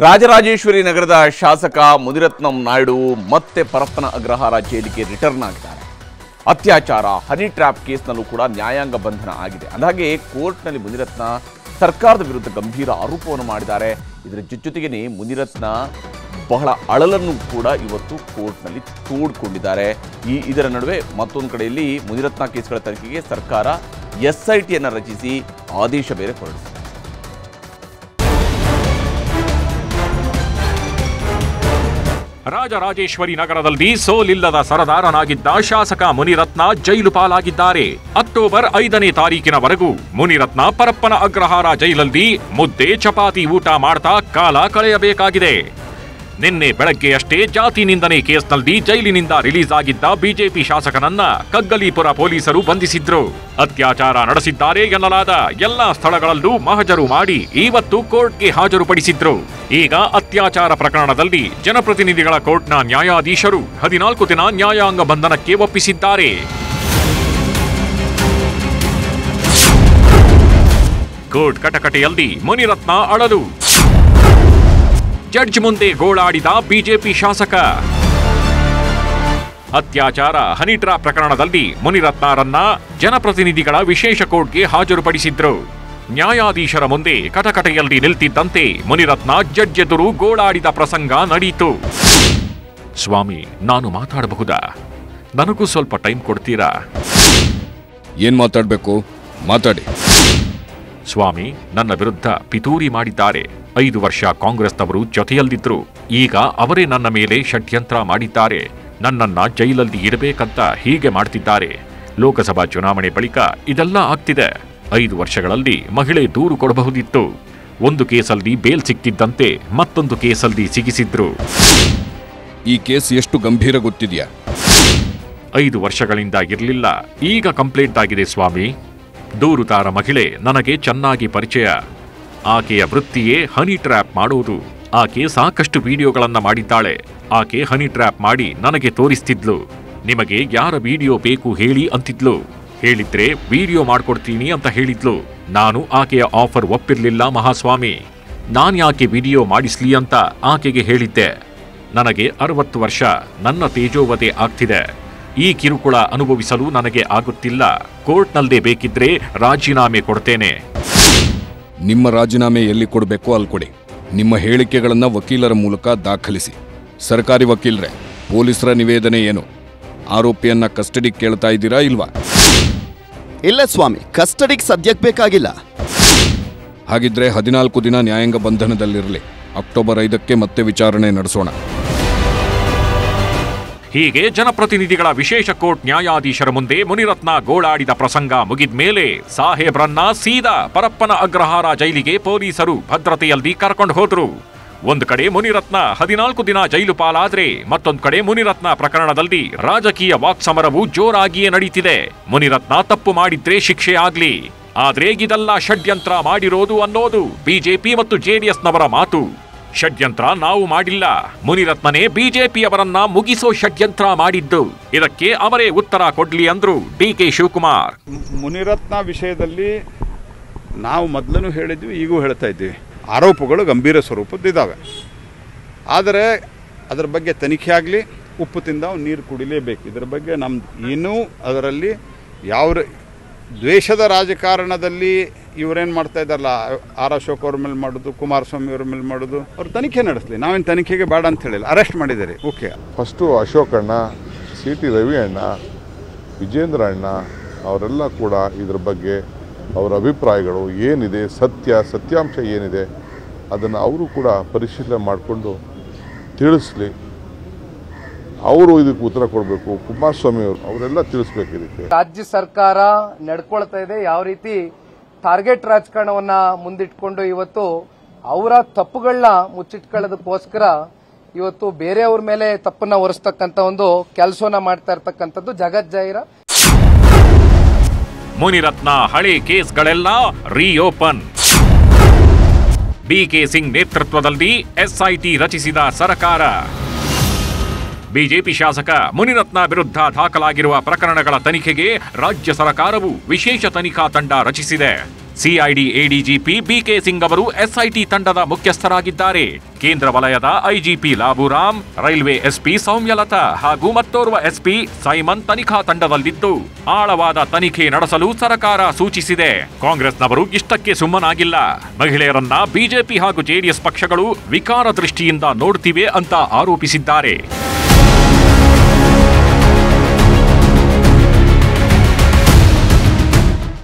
ರಾಜರಾಜೇಶ್ವರಿ ನಗರದ ಶಾಸಕ ಮುನಿರತ್ನಂ ನಾಯ್ಡು ಮತ್ತೆ ಪರಪ್ಪನ ಅಗ್ರಹಾರ ಜೈಲಿಗೆ ರಿಟರ್ನ್ ಆಗಿದ್ದಾರೆ. ಅತ್ಯಾಚಾರ, ಹನಿ ಟ್ರ್ಯಾಪ್ ಕೇಸ್ನಲ್ಲೂ ಕೂಡ ನ್ಯಾಯಾಂಗ ಬಂಧನ ಆಗಿದೆ. ಅಂದಾಗೆ ಕೋರ್ಟ್ನಲ್ಲಿ ಮುನಿರತ್ನ ಸರ್ಕಾರದ ವಿರುದ್ಧ ಗಂಭೀರ ಆರೋಪವನ್ನು ಮಾಡಿದ್ದಾರೆ. ಇದರ ಜೊತೆಗೇನೆ ಮುನಿರತ್ನ ಬಹಳ ಅಳಲನ್ನು ಕೂಡ ಇವತ್ತು ಕೋರ್ಟ್ನಲ್ಲಿ ತೋಡ್ಕೊಂಡಿದ್ದಾರೆ. ಈ ಇದರ ನಡುವೆ ಮತ್ತೊಂದು ಕಡೆಯಲ್ಲಿ ಮುನಿರತ್ನ ಕೇಸ್ಗಳ ತನಿಖೆಗೆ ಸರ್ಕಾರ ಎಸ್ಐಟಿಯನ್ನು ರಚಿಸಿ ಆದೇಶ ಬೇರೆ ಹೊರಡಿಸಿದೆ. ರಾಜರಾಜೇಶ್ವರಿ ನಗರದಲ್ಲಿ ಸೋಲಿಲ್ಲದ ಸರದಾರನಾಗಿದ್ದ ಶಾಸಕ ಮುನಿರತ್ನ ಜೈಲು ಪಾಲಾಗಿದ್ದಾರೆ. ಅಕ್ಟೋಬರ್ ಐದನೇ ತಾರೀಕಿನವರೆಗೂ ಮುನಿರತ್ನ ಪರಪ್ಪನ ಅಗ್ರಹಾರ ಜೈಲಲ್ಲಿ ಮುದ್ದೆ, ಚಪಾತಿ, ಊಟ ಮಾಡ್ತಾ ಕಾಲ ಕಳೆಯಬೇಕಾಗಿದೆ. ನಿನ್ನೆ ಬೆಳಗ್ಗೆಯಷ್ಟೇ ಜಾತಿ ನಿಂದನೆ ಕೇಸ್ನಲ್ಲಿ ಜೈಲಿನಿಂದ ರಿಲೀಸ್ ಆಗಿದ್ದ ಬಿಜೆಪಿ ಶಾಸಕನನ್ನ ಕಗ್ಗಲೀಪುರ ಪೊಲೀಸರು ಬಂಧಿಸಿದ್ರು. ಅತ್ಯಾಚಾರ ನಡೆಸಿದ್ದಾರೆ ಎನ್ನಲಾದ ಎಲ್ಲಾ ಸ್ಥಳಗಳಲ್ಲೂ ಮಹಜರು ಮಾಡಿ ಇವತ್ತು ಕೋರ್ಟ್ಗೆ ಹಾಜರುಪಡಿಸಿದ್ರು. ಈಗ ಅತ್ಯಾಚಾರ ಪ್ರಕರಣದಲ್ಲಿ ಜನಪ್ರತಿನಿಧಿಗಳ ಕೋರ್ಟ್ನ ನ್ಯಾಯಾಧೀಶರು ಹದಿನಾಲ್ಕು ದಿನ ನ್ಯಾಯಾಂಗ ಬಂಧನಕ್ಕೆ ಒಪ್ಪಿಸಿದ್ದಾರೆ. ಕೋರ್ಟ್ ಕಟಕಟೆಯಲ್ಲಿ ಮುನಿರತ್ನ ಅಳಲು. ಜಡ್ಜ್ ಮುಂದೆ ಗೋಳಾಡಿದ ಬಿಜೆಪಿ ಶಾಸಕ. ಅತ್ಯಾಚಾರ ಹನಿಟ್ರಾ ಪ್ರಕರಣದಲ್ಲಿ ಮುನಿರತ್ನರನ್ನ ಜನಪ್ರತಿನಿಧಿಗಳ ವಿಶೇಷ ಕೋರ್ಟ್ಗೆ ಹಾಜರುಪಡಿಸಿದ್ರು. ನ್ಯಾಯಾಧೀಶರ ಮುಂದೆ ಕಟಕಟೆಯಲ್ಲಿ ನಿಲ್ತಿದ್ದಂತೆ ಮುನಿರತ್ನ ಜಡ್ಜ್ ಎದುರು ಗೋಳಾಡಿದ ಪ್ರಸಂಗ ನಡೆಯಿತು ಸ್ವಾಮಿ ನಾನು ಮಾತಾಡಬಹುದಾ? ನನಗೂ ಸ್ವಲ್ಪ ಟೈಮ್ ಕೊಡ್ತೀರಾ? ಏನ್ ಮಾತಾಡ್ಬೇಕು? ಮಾತಾಡಿ. ಸ್ವಾಮಿ ನನ್ನ ವಿರುದ್ಧ ಪಿತೂರಿ ಮಾಡಿದ್ದಾರೆ. ಐದು ವರ್ಷ ಕಾಂಗ್ರೆಸ್ನವರು ಜೊತೆಯಲ್ಲಿದ್ದರು. ಈಗ ಅವರೇ ನನ್ನ ಮೇಲೆ ಷಡ್ಯಂತ್ರ ಮಾಡಿದ್ದಾರೆ. ನನ್ನನ್ನ ಜೈಲಲ್ಲಿ ಇಡಬೇಕಂತ ಹೀಗೆ ಮಾಡ್ತಿದ್ದಾರೆ. ಲೋಕಸಭಾ ಚುನಾವಣೆ ಬಳಿಕ ಇದೆಲ್ಲ ಆಗ್ತಿದೆ. ಐದು ವರ್ಷಗಳಲ್ಲಿ ಮಹಿಳೆ ದೂರು ಕೊಡಬಹುದಿತ್ತು. ಒಂದು ಕೇಸಲ್ಲಿ ಬೇಲ್ ಸಿಕ್ತಿದ್ದಂತೆ ಮತ್ತೊಂದು ಕೇಸಲ್ಲಿ ಸಿಗಿಸಿದ್ರು. ಈ ಕೇಸ್ ಎಷ್ಟು ಗಂಭೀರ ಗೊತ್ತಿದೆಯಾ? ಐದು ವರ್ಷಗಳಿಂದ ಇರಲಿಲ್ಲ. ಈಗ ಕಂಪ್ಲೇಂಟ್ ಆಗಿದೆ ಸ್ವಾಮಿ. ದೂರುದಾರ ಮಹಿಳೆ ನನಗೆ ಚೆನ್ನಾಗಿ ಪರಿಚಯ. ಆಕೆಯ ವೃತ್ತಿಯೇ ಹನಿ ಟ್ರ್ಯಾಪ್ ಮಾಡುವುದು. ಆಕೆ ಸಾಕಷ್ಟು ವಿಡಿಯೋಗಳನ್ನ ಮಾಡಿದ್ದಾಳೆ. ಆಕೆ ಹನಿ ಟ್ರ್ಯಾಪ್ ಮಾಡಿ ನನಗೆ ತೋರಿಸ್ತಿದ್ಲು. ನಿಮಗೆ ಯಾರ ವಿಡಿಯೋ ಬೇಕು ಹೇಳಿ ಅಂತಿದ್ಲು. ಹೇಳಿದ್ರೆ ವಿಡಿಯೋ ಮಾಡ್ಕೊಡ್ತೀನಿ ಅಂತ ಹೇಳಿದ್ಲು. ನಾನು ಆಕೆಯ ಆಫರ್ ಒಪ್ಪಿರಲಿಲ್ಲ ಮಹಾಸ್ವಾಮಿ. ನಾನ್ಯಾಕೆ ವಿಡಿಯೋ ಮಾಡಿಸ್ಲಿ ಅಂತ ಆಕೆಗೆ ಹೇಳಿದ್ದೆ. ನನಗೆ ಅರವತ್ತು ವರ್ಷ, ನನ್ನ ತೇಜೋವಧೆ ಆಗ್ತಿದೆ. ಈ ಕಿರುಕುಳ ಅನುಭವಿಸಲು ನನಗೆ ಆಗುತ್ತಿಲ್ಲ. ಕೋರ್ಟ್ನಲ್ಲೇ ಬೇಕಿದ್ರೆ ರಾಜೀನಾಮೆ ಕೊಡ್ತೇನೆ. ನಿಮ್ಮ ರಾಜೀನಾಮೆ ಎಲ್ಲಿ ಕೊಡಬೇಕು ಅಲ್ಲಿ ಕೊಡಿ. ನಿಮ್ಮ ಹೇಳಿಕೆಗಳನ್ನು ವಕೀಲರ ಮೂಲಕ ದಾಖಲಿಸಿ. ಸರ್ಕಾರಿ ವಕೀಲರೇ ಪೊಲೀಸರ ನಿವೇದನೆ ಏನು? ಆರೋಪಿಯನ್ನ ಕಸ್ಟಡಿಗೆ ಕೇಳ್ತಾ ಇದ್ದೀರಾ ಇಲ್ವಾ? ಇಲ್ಲ ಸ್ವಾಮಿ ಕಸ್ಟಡಿಗೆ ಸದ್ಯಕ್ಕೆ ಬೇಕಾಗಿಲ್ಲ. ಹಾಗಿದ್ರೆ ಹದಿನಾಲ್ಕು ದಿನ ನ್ಯಾಯಾಂಗ ಬಂಧನದಲ್ಲಿರಲಿ. ಅಕ್ಟೋಬರ್ ಐದಕ್ಕೆ ಮತ್ತೆ ವಿಚಾರಣೆ ನಡೆಸೋಣ. ಹೀಗೆ ಜನಪ್ರತಿನಿಧಿಗಳ ವಿಶೇಷ ಕೋರ್ಟ್ ನ್ಯಾಯಾಧೀಶರ ಮುಂದೆ ಮುನಿರತ್ನ ಗೋಳಾಡಿದ ಪ್ರಸಂಗ ಮುಗಿದ್ಮೇಲೆ ಸಾಹೇಬ್ರನ್ನ ಸೀದಾ ಪರಪ್ಪನ ಅಗ್ರಹಾರ ಜೈಲಿಗೆ ಪೊಲೀಸರು ಭದ್ರತೆಯಲ್ಲಿ ಕರ್ಕೊಂಡು ಹೋದ್ರು. ಒಂದು ಕಡೆ ಮುನಿರತ್ನ ಹದಿನಾಲ್ಕು ದಿನ ಜೈಲು ಪಾಲಾದ್ರೆ, ಮತ್ತೊಂದು ಕಡೆ ಮುನಿರತ್ನ ಪ್ರಕರಣದಲ್ಲಿ ರಾಜಕೀಯ ವಾಕ್ಸಮರವು ಜೋರಾಗಿಯೇ ನಡೀತಿದೆ. ಮುನಿರತ್ನ ತಪ್ಪು ಮಾಡಿದ್ರೆ ಶಿಕ್ಷೆ ಆಗ್ಲಿ. ಆದ್ರೆ ಇದೆಲ್ಲ ಷಡ್ಯಂತ್ರ ಮಾಡಿರೋದು ಅನ್ನೋದು ಬಿಜೆಪಿ ಮತ್ತು ಜೆಡಿಎಸ್ನವರ ಮಾತು. ಷಡ್ಯಂತ್ರ ನಾವು ಮಾಡಿಲ್ಲ. ಮುನಿರತ್ನನೇ ಬಿಜೆಪಿಯವರನ್ನ ಮುಗಿಸೋ ಷಡ್ಯಂತ್ರ ಮಾಡಿದ್ದು. ಇದಕ್ಕೆ ಅವರೇ ಉತ್ತರ ಕೊಡ್ಲಿ ಅಂದ್ರು ಡಿ ಕೆ ಶಿವಕುಮಾರ್. ಮುನಿರತ್ನ ವಿಷಯದಲ್ಲಿ ನಾವು ಮೊದಲೂ ಹೇಳಿದ್ವಿ, ಈಗೂ ಹೇಳ್ತಾ ಇದ್ದೀವಿ. ಆರೋಪಗಳು ಗಂಭೀರ ಸ್ವರೂಪದ್ದಿದ್ದಾವೆ. ಆದರೆ ಅದರ ಬಗ್ಗೆ ತನಿಖೆ ಆಗಲಿ, ಉಪ್ಪು ತಿಂದ ನೀರು ಕುಡಿಲೇಬೇಕು. ಇದರ ಬಗ್ಗೆ ನಮ್ದು ಏನೂ ಅದರಲ್ಲಿ ಯಾವ ದ್ವೇಷದ ರಾಜಕಾರಣದಲ್ಲಿ ಇವರೇನು ಮಾಡ್ತಾ ಇದ್ದಾರಲ್ಲ ಆರ್ ಅಶೋಕ್ ಅವ್ರ ಮೇಲೆ ಮಾಡೋದು ಕುಮಾರಸ್ವಾಮಿ ಅವ್ರ ಮೇಲೆ ಮಾಡೋದು ಅವ್ರು ತನಿಖೆ ನಡೆಸಲಿ. ನಾವೇನು ತನಿಖೆಗೆ ಬೇಡ ಅಂತ ಹೇಳಿಲ್ಲ. ಅರೆಸ್ಟ್ ಮಾಡಿದ್ದಾರೆ. ಓಕೆ. ಫಸ್ಟು ಅಶೋಕ್ ಅಣ್ಣ ಸಿ ಟಿ ರವಿ ಅಣ್ಣ ವಿಜೇಂದ್ರ ಅಣ್ಣ ಅವರೆಲ್ಲ ಕೂಡ ಇದ್ರ ಬಗ್ಗೆ ಅವರ ಅಭಿಪ್ರಾಯಗಳು ಏನಿದೆ ಸತ್ಯ ಸತ್ಯಾಂಶ ಏನಿದೆ ಅದನ್ನು ಅವರು ಕೂಡ ಪರಿಶೀಲನೆ ಮಾಡಿಕೊಂಡು ತಿಳಿಸ್ಲಿ. ಅವರು ಇದಕ್ಕೆ ಉತ್ತರ ಕೊಡಬೇಕು ಕುಮಾರಸ್ವಾಮಿ ಅವರು ಅವರೆಲ್ಲ ತಿಳಿಸ್ಬೇಕು ಇದಕ್ಕೆ. ರಾಜ್ಯ ಸರ್ಕಾರ ನಡ್ಕೊಳ್ತಾ ಇದೆ ಯಾವ ರೀತಿ ಟಾರ್ಗೆಟ್ ರಾಜಕಾರಣವನ್ನ ಮುಂದಿಟ್ಕೊಂಡು ಇವತ್ತು ಅವರ ತಪ್ಪುಗಳನ್ನ ಮುಚ್ಚಿಟ್ಕೊಳ್ಳೋದಕ್ಕೋಸ್ಕರ ಇವತ್ತು ಬೇರೆಯವ್ರ ಮೇಲೆ ತಪ್ಪನ್ನ ಒರೆಸ್ತಕ್ಕಂಥ ಒಂದು ಕೆಲಸವನ್ನ ಮಾಡ್ತಾ ಇರ್ತಕ್ಕಂಥದ್ದು ಜಗಜ್ಜಾಹಿರ ಮುನಿರತ್ನ ಹಳೆ ಕೇಸ್ಗಳೆಲ್ಲ ರೀಓಪನ್. ಬಿಕೆ ಸಿಂಗ್ ನೇತೃತ್ವದಲ್ಲಿ ಎಸ್ಐಟಿ ರಚಿಸಿದ ಸರ್ಕಾರ. ಬಿಜೆಪಿ ಶಾಸಕ ಮುನಿರತ್ನ ವಿರುದ್ಧ ದಾಖಲಾಗಿರುವ ಪ್ರಕರಣಗಳ ತನಿಖೆಗೆ ರಾಜ್ಯ ಸರ್ಕಾರವು ವಿಶೇಷ ತನಿಖಾ ತಂಡ ರಚಿಸಿದೆ. ಸಿಐಡಿ ಎಡಿಜಿಪಿ ಬಿಕೆ ಸಿಂಗ್ ಅವರು ಎಸ್ಐಟಿ ತಂಡದ ಮುಖ್ಯಸ್ಥರಾಗಿದ್ದಾರೆ. ಕೇಂದ್ರ ವಲಯದ IGP Laburam, railway SP Soumyalatha ಹಾಗೂ ಮತ್ತೋರ್ವ ಎಸ್ಪಿ ಸೈಮನ್ ತನಿಖಾ ತಂಡದಲ್ಲಿದ್ದು, ಆಳವಾದ ತನಿಖೆ ನಡೆಸಲು ಸರ್ಕಾರ ಸೂಚಿಸಿದೆ. ಕಾಂಗ್ರೆಸ್ನವರು ಇಷ್ಟಕ್ಕೆ ಸುಮ್ಮನಾಗಿಲ್ಲ. ಮಹಿಳೆಯರನ್ನ ಬಿಜೆಪಿ ಹಾಗೂ ಜೆಡಿಎಸ್ ಪಕ್ಷಗಳು ವಿಕಾರ ದೃಷ್ಟಿಯಿಂದ ನೋಡ್ತಿವೆ ಅಂತ ಆರೋಪಿಸಿದ್ದಾರೆ.